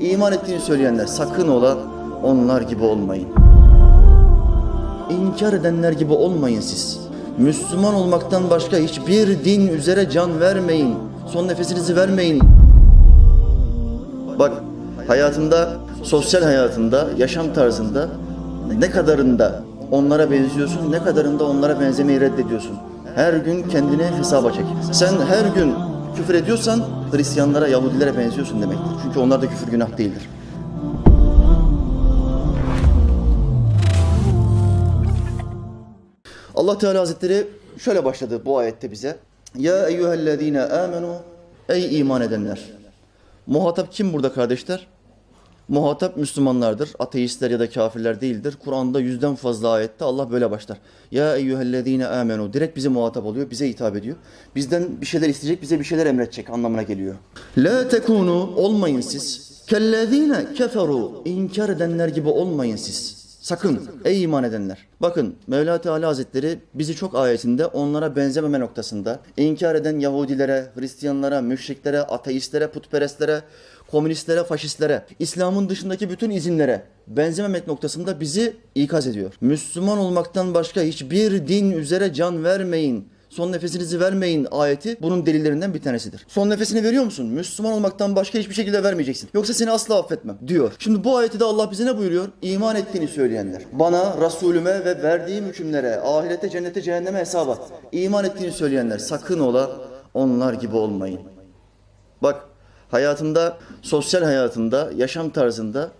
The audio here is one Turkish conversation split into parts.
İman ettiğini söyleyenler sakın ola onlar gibi olmayın. İnkar edenler gibi olmayın siz. Müslüman olmaktan başka hiçbir din üzere can vermeyin. Son nefesinizi vermeyin. Bak hayatında, sosyal hayatında, yaşam tarzında ne kadarında onlara benziyorsun, ne kadarında onlara benzemeyi reddediyorsun. Her gün kendini hesaba çek. Sen her gün küfür ediyorsan Hristiyanlara, Yahudilere benziyorsun demektir. Çünkü onlar da küfür günah değildir. Allah Teala Hazretleri şöyle başladı bu ayette bize. Ya eyyühellezine amenu ey iman edenler. Muhatap kim burada kardeşler? Muhatap Müslümanlardır. Ateistler ya da kafirler değildir. Kur'an'da yüzden fazla ayette Allah böyle başlar. Ya eyyühellezine amenu. Direkt bize muhatap oluyor, bize hitap ediyor. Bizden bir şeyler isteyecek, bize bir şeyler emredecek anlamına geliyor. La tekunu olmayın siz. Kellezine keferu. İnkar edenler gibi olmayın siz. Sakın ey iman edenler. Bakın Mevla Teala Hazretleri bizi çok ayetinde onlara benzememe noktasında inkar eden Yahudilere, Hristiyanlara, müşriklere, ateistlere, putperestlere, komünistlere, faşistlere, İslam'ın dışındaki bütün izinlere benzememek noktasında bizi ikaz ediyor. Müslüman olmaktan başka hiçbir din üzere can vermeyin. Son nefesinizi vermeyin ayeti bunun delillerinden bir tanesidir. Son nefesini veriyor musun? Müslüman olmaktan başka hiçbir şekilde vermeyeceksin. Yoksa seni asla affetmem diyor. Şimdi bu ayeti de Allah bize ne buyuruyor? İman ettiğini söyleyenler. Bana, Resulüme ve verdiğim hükümlere, ahirete, cennete, cehenneme hesaba iman ettiğini söyleyenler sakın ola onlar gibi olmayın. Bak hayatında, sosyal hayatında, yaşam tarzında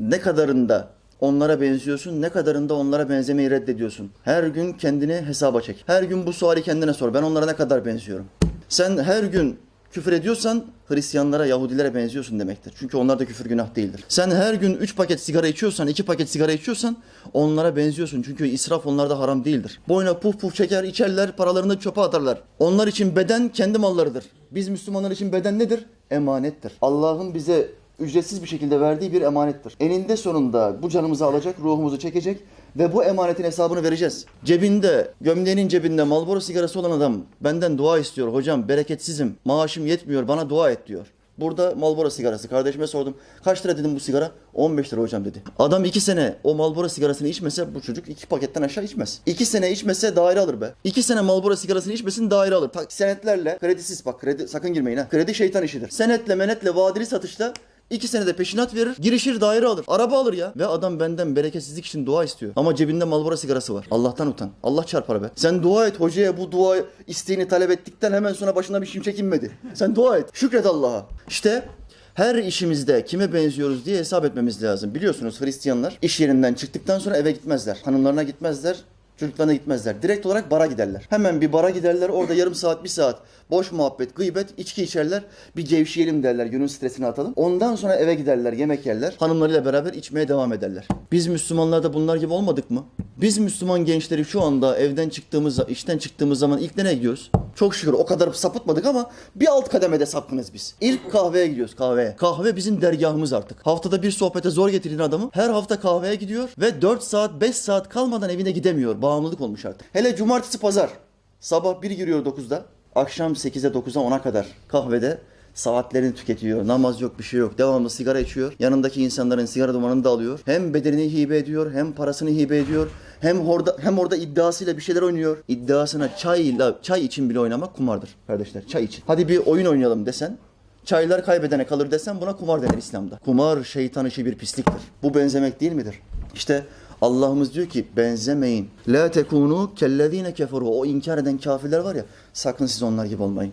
ne kadarında onlara benziyorsun, ne kadarında onlara benzemeyi reddediyorsun. Her gün kendini hesaba çek. Her gün bu suali kendine sor. Ben onlara ne kadar benziyorum? Sen her gün küfür ediyorsan Hristiyanlara, Yahudilere benziyorsun demektir. Çünkü onlar da küfür günah değildir. Sen her gün 3 paket sigara içiyorsan, 2 paket sigara içiyorsan onlara benziyorsun. Çünkü israf onlarda haram değildir. Boyuna puf puf çeker, içerler, paralarını çöpe atarlar. Onlar için beden kendi mallarıdır. Biz Müslümanlar için beden nedir? Emanettir. Allah'ın bize ücretsiz bir şekilde verdiği bir emanettir. Eninde sonunda bu canımızı alacak, ruhumuzu çekecek ve bu emanetin hesabını vereceğiz. Cebinde, gömleğinin cebinde Marlboro sigarası olan adam benden dua istiyor. Hocam bereketsizim, maaşım yetmiyor, bana dua et diyor. Burada Marlboro sigarası. Kardeşime sordum. Kaç lira dedim bu sigara? 15 lira hocam dedi. Adam 2 sene o Marlboro sigarasını içmese bu çocuk 2 paketten aşağı içmez. 2 sene içmese daire alır be. 2 sene Marlboro sigarasını içmesin daire alır. Ta- senetlerle kredisiz bak kredi sakın girmeyin ha. Kredi şeytan işidir. Senetle menetle vadeli satışla İki senede peşinat verir, girişir daire alır, araba alır ya. Ve adam benden bereketsizlik için dua istiyor. Ama cebinde Marlboro sigarası var. Allah'tan utan. Allah çarpar be. Sen dua et hocaya bu dua isteğini talep ettikten hemen sonra başına bir şimşek inmedi. Sen dua et. Şükret Allah'a. İşte her işimizde kime benziyoruz diye hesap etmemiz lazım. Biliyorsunuz Hristiyanlar iş yerinden çıktıktan sonra eve gitmezler. Hanımlarına gitmezler. Çocuklarına gitmezler. Direkt olarak bara giderler. Hemen bir bara giderler. Orada yarım saat, bir saat boş muhabbet, gıybet, içki içerler. Bir gevşeyelim derler. Günün stresini atalım. Ondan sonra eve giderler, yemek yerler. Hanımlarıyla beraber içmeye devam ederler. Biz Müslümanlar da bunlar gibi olmadık mı? Biz Müslüman gençleri şu anda evden çıktığımız, işten çıktığımız zaman ilk nereye gidiyoruz? Çok şükür o kadar sapıtmadık ama bir alt kademede sapkınız biz. İlk kahveye gidiyoruz kahveye. Kahve bizim dergahımız artık. Haftada bir sohbete zor getiren adamı her hafta kahveye gidiyor ve 4 saat 5 saat kalmadan evine gidemiyor. Bağımlılık olmuş artık. Hele cumartesi pazar. Sabah bir giriyor 9'da. Akşam 8'e 9'a 10'a kadar kahvede saatlerini tüketiyor. Namaz yok bir şey yok. Devamlı sigara içiyor. Yanındaki insanların sigara dumanını da alıyor. Hem bedenini hibe ediyor hem parasını hibe ediyor. Hem orada hem orada iddiasıyla bir şeyler oynuyor. İddiasına çayla çay için bile oynamak kumardır kardeşler. Çay için. Hadi bir oyun oynayalım desen Çaylar kaybedene kalır desen buna kumar denir İslam'da. Kumar şeytan işi bir pisliktir. Bu benzemek değil midir? İşte Allah'ımız diyor ki benzemeyin. La tekunu kellezine keferu. O inkar eden kafirler var ya sakın siz onlar gibi olmayın.